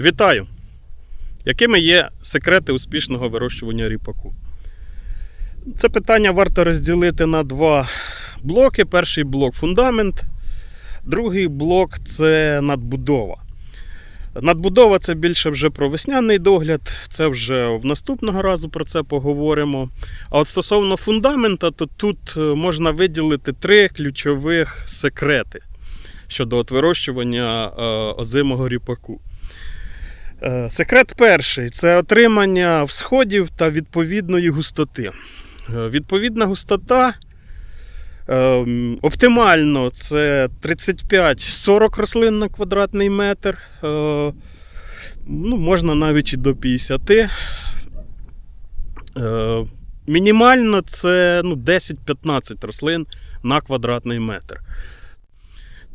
Вітаю! Якими є секрети успішного вирощування ріпаку? Це питання варто розділити на два блоки. Перший блок фундамент, другий блок це надбудова. Надбудова це більше вже про весняний догляд, це вже в наступного разу про це поговоримо. А от стосовно фундамента, то тут е, можна виділити три ключових секрети щодо от вирощування е, озимого ріпаку. Е, Секрет перший це отримання всходів та відповідної густоти. Е, Відповідна густота е, оптимально це 35-40 рослин на квадратний метр. Ну, можна навіть і до 50. Е, Мінімально це ну, 10-15 рослин на квадратний метр.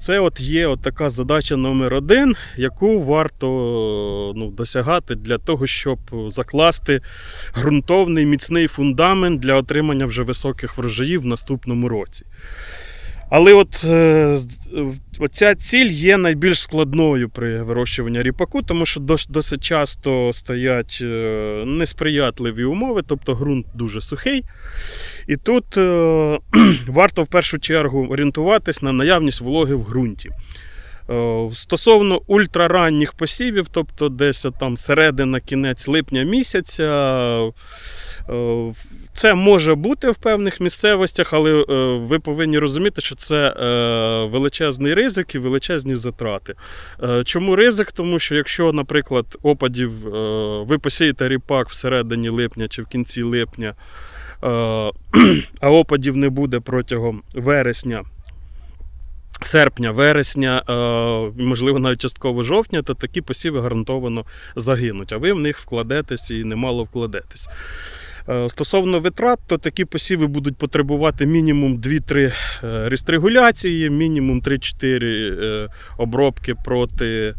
Це от є от така задача номер один, яку варто ну, досягати для того, щоб закласти ґрунтовний міцний фундамент для отримання вже високих врожаїв в наступному році. Але от ця е, оця ціль є найбільш складною при вирощуванні ріпаку, тому що досить часто стоять е, несприятливі умови, тобто ґрунт дуже сухий. І тут е, варто в першу чергу орієнтуватись на наявність вологи в ґрунті. Е, Стосовно ультраранніх посівів, тобто десь там середина кінець липня місяця, е, це може бути в певних місцевостях, але е, ви повинні розуміти, що це величезний ризик і величезні затрати. Чому ризик? Тому що якщо, наприклад, опадів ви посієте ріпак всередині липня чи в кінці липня, а опадів не буде протягом вересня. Серпня, вересня, е, можливо, навіть частково жовтня, то такі посіви гарантовано загинуть, а ви в них вкладетесь і немало вкладетесь. Е, Стосовно витрат, то такі посіви будуть потребувати мінімум 2-3 рестригуляції, мінімум 3-4 е, обробки проти, е,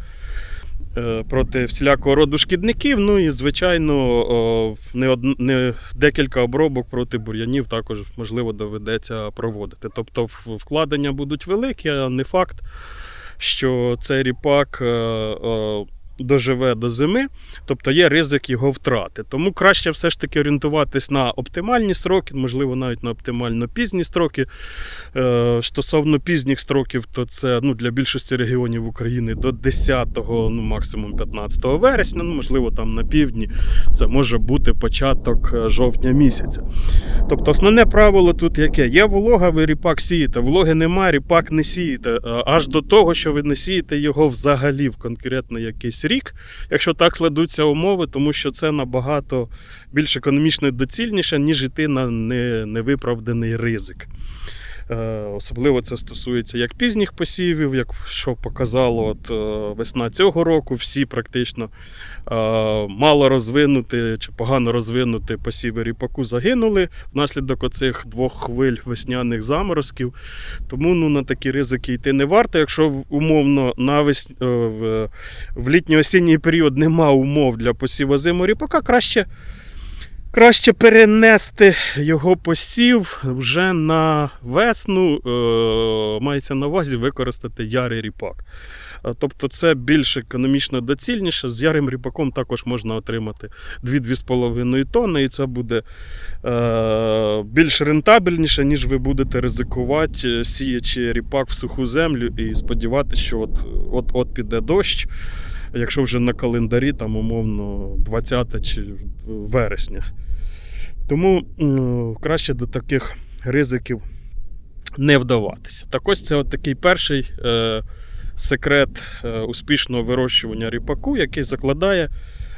проти всілякого роду шкідників. Ну і, звичайно, не, од... не декілька обробок проти бур'янів також можливо доведеться проводити. Тобто вкладення будуть великі, а не факт, що цей ріпак. Доживе до зими, тобто є ризик його втрати. Тому краще все ж таки орієнтуватись на оптимальні строки, можливо, навіть на оптимально пізні строки. Е, Стосовно пізніх строків, то це ну, для більшості регіонів України до 10, ну максимум 15 вересня, ну, можливо, там на півдні це може бути початок е, жовтня місяця. Тобто, основне правило тут яке? Є волога, ви ріпак сієте, вологи немає, ріпак не сієте. Е, Аж до того, що ви не сієте його взагалі в конкретно якийсь рік, якщо так складуться умови, тому що це набагато більш економічно доцільніше, ніж йти на невиправданий ризик. Е, Особливо це стосується як пізніх посівів, як що показало от, е, весна цього року, всі практично е, мало розвинути чи погано розвинути посіви ріпаку загинули внаслідок оцих двох хвиль весняних заморозків. Тому ну, на такі ризики йти не варто. Якщо умовно на вес... в, в літньо-осінній період нема умов для посіву зиму ріпака, краще. Краще перенести його посів вже на весну, е, мається на увазі використати ярий ріпак. Е, Тобто це більш економічно доцільніше. З ярим ріпаком також можна отримати 2-2,5 тонни, і це буде е, більш рентабельніше, ніж ви будете ризикувати, сіячи ріпак в суху землю і сподіватися, що от, от, от піде дощ. Якщо вже на календарі, там умовно 20 чи вересня. Тому краще до таких ризиків не вдаватися. Так ось це от такий перший е, секрет е, успішного вирощування ріпаку, який закладає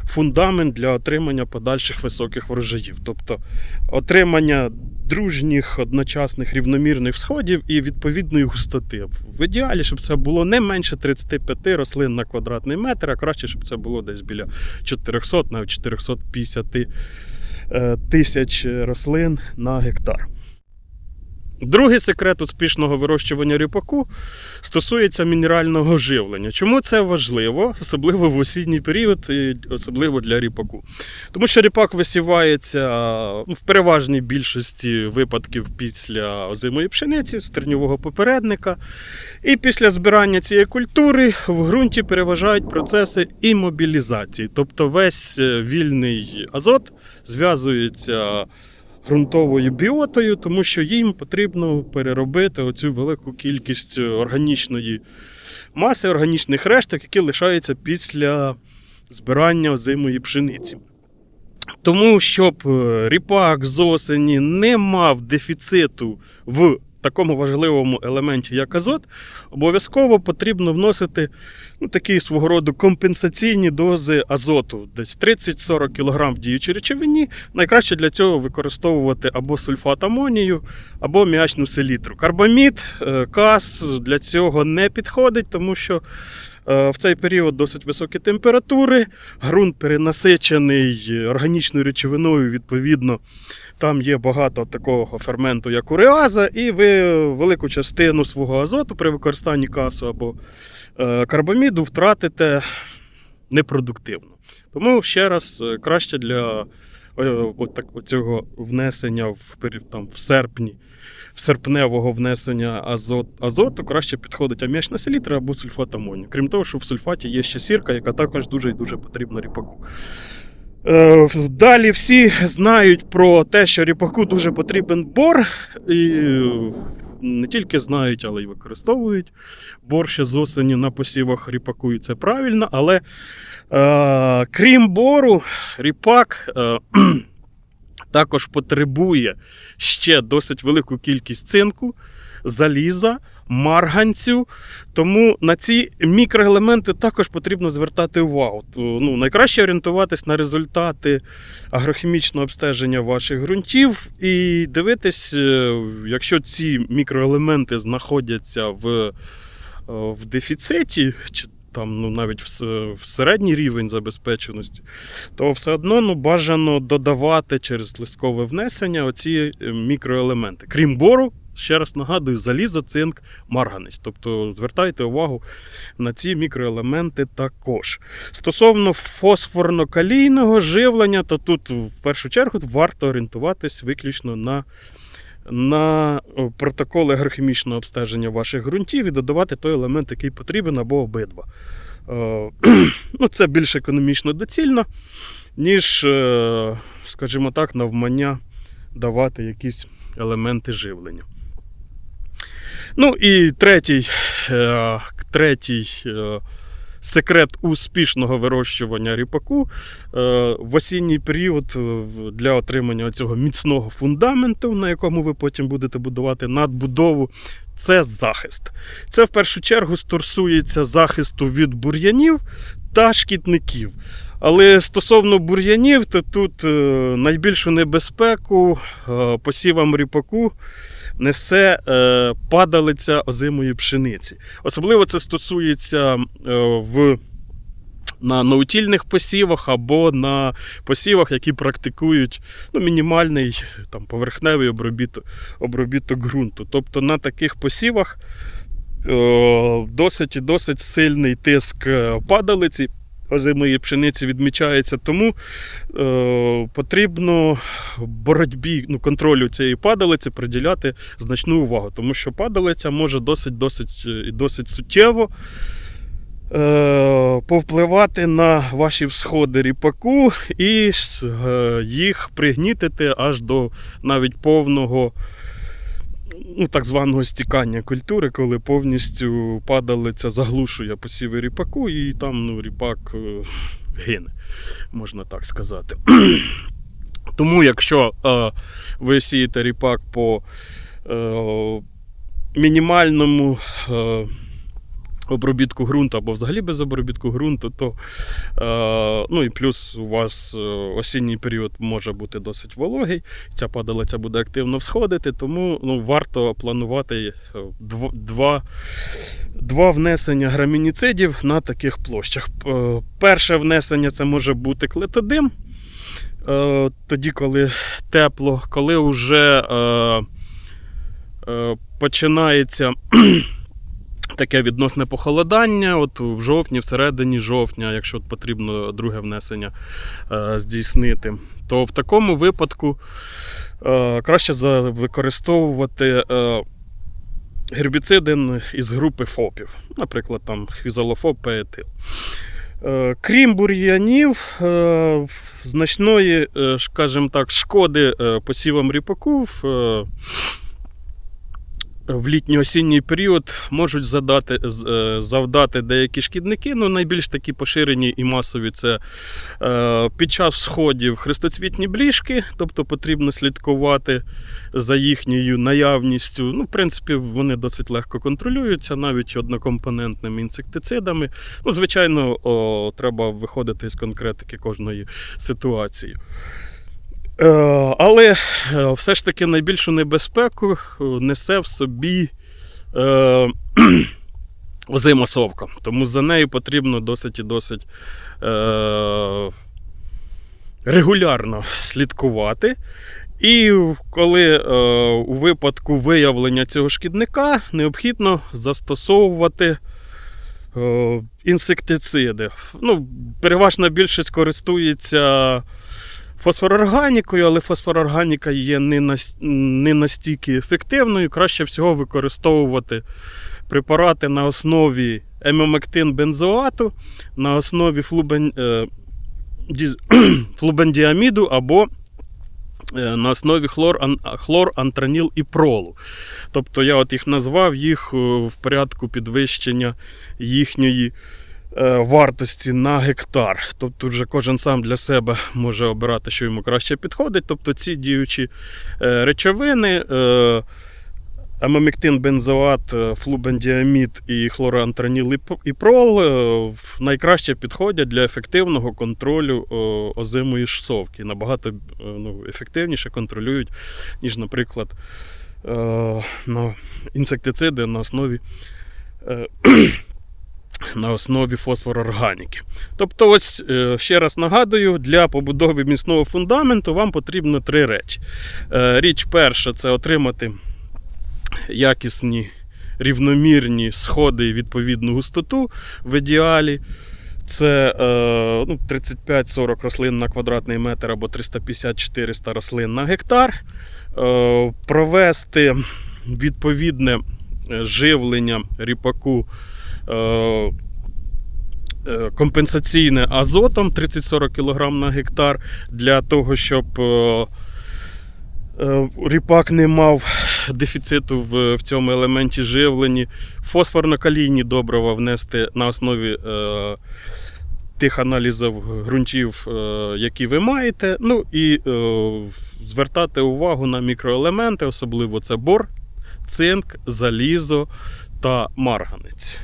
фундамент для отримання подальших високих врожаїв. Тобто отримання дружніх, одночасних рівномірних всходів і відповідної густоти. В ідеалі, щоб це було не менше 35 рослин на квадратний метр, а краще, щоб це було десь біля 400, навіть 450 е, тисяч рослин на гектар. Другий секрет успішного вирощування ріпаку стосується мінерального живлення. Чому це важливо, особливо в осінній період, і особливо для ріпаку? Тому що ріпак висівається ну, в переважній більшості випадків після озимої пшениці, з терньового попередника. І після збирання цієї культури в ґрунті переважають процеси імобілізації. Тобто весь е, вільний азот зв'язується ґрунтовою біотою, тому що їм потрібно переробити оцю велику кількість органічної маси, органічних решток, які лишаються після збирання озимої пшениці. Тому, щоб е, ріпак з осені не мав дефіциту в такому важливому елементі, як азот, обов'язково потрібно вносити ну, такі свого роду компенсаційні дози азоту, десь 30-40 кг в діючій речовині. Найкраще для цього використовувати або сульфат амонію, або м'ячну селітру. Карбамід, е, кас для цього не підходить, тому що. Е, В цей період досить високі температури, ґрунт перенасичений органічною речовиною, відповідно, там є багато такого ферменту, як уреаза, і ви велику частину свого азоту при використанні касу або е, карбаміду втратите непродуктивно. Тому ще раз е, краще для от так, цього внесення в, там, в серпні, в серпневого внесення азот, азоту краще підходить аміачна селітра або сульфат амонію. Крім того, що в сульфаті є ще сірка, яка також дуже і дуже потрібна ріпаку. Е, Далі всі знають про те, що ріпаку дуже потрібен бор, і е, не тільки знають, але й використовують бор ще з осені на посівах ріпаку, і це правильно. Але е, крім бору, ріпак також потребує ще досить велику кількість цинку, заліза, марганцю. Тому на ці мікроелементи також потрібно звертати увагу. Ну, найкраще орієнтуватись на результати агрохімічного обстеження ваших ґрунтів і дивитись, е, якщо ці мікроелементи знаходяться в, е, в дефіциті, чи там ну, навіть в, в середній рівень забезпеченості, то все одно ну, бажано додавати через листкове внесення оці е, мікроелементи. Крім бору, ще раз нагадую, залізо, цинк, марганець. Тобто звертайте увагу на ці мікроелементи також. Стосовно фосфорно-калійного живлення, то тут в першу чергу варто орієнтуватись виключно на. На протоколи агрохімічного обстеження ваших ґрунтів і додавати той елемент, який потрібен, або обидва. Е, ну, це більш економічно доцільно, ніж, е, скажімо так, навмання давати якісь елементи живлення. Ну і третій, е, третій е, секрет успішного вирощування ріпаку е, в осінній період для отримання цього міцного фундаменту, на якому ви потім будете будувати надбудову. Це захист. Це в першу чергу стосується захисту від бур'янів та шкідників. Але стосовно бур'янів, то тут найбільшу небезпеку посівам ріпаку несе е, падалиця озимої пшениці. Особливо це стосується е, в, на наутільних посівах або на посівах, які практикують ну, мінімальний там, поверхневий обробіток, обробіток ґрунту. Тобто на таких посівах е, досить і досить сильний тиск падалиці. Озимої пшениці відмічається, тому е, потрібно боротьбі ну, контролю цієї падалиці приділяти значну увагу, тому що падалиця може досить досить е, і досить суттєво е, повпливати на ваші всходи ріпаку і е, їх пригнітити аж до навіть повного ну, так званого стікання культури, коли повністю падалиця заглушує посіви ріпаку, і там ну, ріпак е, гине, можна так сказати. Тому, якщо е, ви сієте ріпак по е, мінімальному е, обробітку ґрунту або взагалі без обробітку ґрунту, то е, ну і плюс у вас е, осінній період може бути досить вологий, ця падалиця буде активно всходити, тому ну, варто планувати е, два, два внесення грамініцидів на таких площах. Е, Перше внесення це може бути клетодим. Е, Тоді, коли тепло, коли вже е, е, починається таке відносне похолодання. От в жовтні, всередині жовтня, якщо от потрібно друге внесення е, здійснити, то в такому випадку е, краще використовувати. Е, Гербіциди із групи ФОПів, наприклад, там хвізалофоб, пеетил. Крім бур'янів, значної, скажімо так, шкоди посівам ріпаку в літньо-осінній період можуть задати, е, завдати деякі шкідники. Ну, найбільш такі поширені і масові це е, під час сходів хрестоцвітні бріжки, тобто потрібно слідкувати за їхньою наявністю. Ну, в принципі, вони досить легко контролюються, навіть однокомпонентними інсектицидами. Ну, звичайно, о, треба виходити з конкретики кожної ситуації. Е, але е, все ж таки найбільшу небезпеку е, несе в собі озима совка. Тому за нею потрібно досить і досить регулярно слідкувати. І коли у випадку виявлення цього шкідника необхідно застосовувати інсектициди. Ну, переважна більшість користується фосфорорганікою, але фосфорорганіка є не, нас- не настільки ефективною. Краще всього використовувати препарати на основі емомектин бензоату, на основі флубен, е, флубендіаміду або е, на основі хлор, хлор, антраніл і пролу. Тобто я от їх назвав їх е, в порядку підвищення їхньої вартості на гектар. Тобто вже кожен сам для себе може обирати, що йому краще підходить. Тобто ці діючі е, речовини. Е, Амамектин, бензоат, е, флубендіамід і хлороантраніл і прол е, найкраще підходять для ефективного контролю е, озимої шсовки. Набагато е, ну, ефективніше контролюють, ніж, наприклад, е, на інсектициди на основі. На основі фосфорорганіки. Тобто, ось е, ще раз нагадую, для побудови міцного фундаменту вам потрібно три речі. Е, Річ перша це отримати якісні рівномірні сходи і відповідну густоту в ідеалі. Це е, ну, 35-40 рослин на квадратний метр або 350-400 рослин на гектар. Провести відповідне живлення ріпаку. Е, е, Компенсаційне азотом 30-40 кг на гектар для того, щоб е, ріпак не мав дефіциту в, цьому елементі живлені, фосфорно-калійні добрива внести на основі тих аналізів ґрунтів, які ви маєте. Ну і е, звертати увагу на мікроелементи, особливо це бор, цинк, залізо та марганець.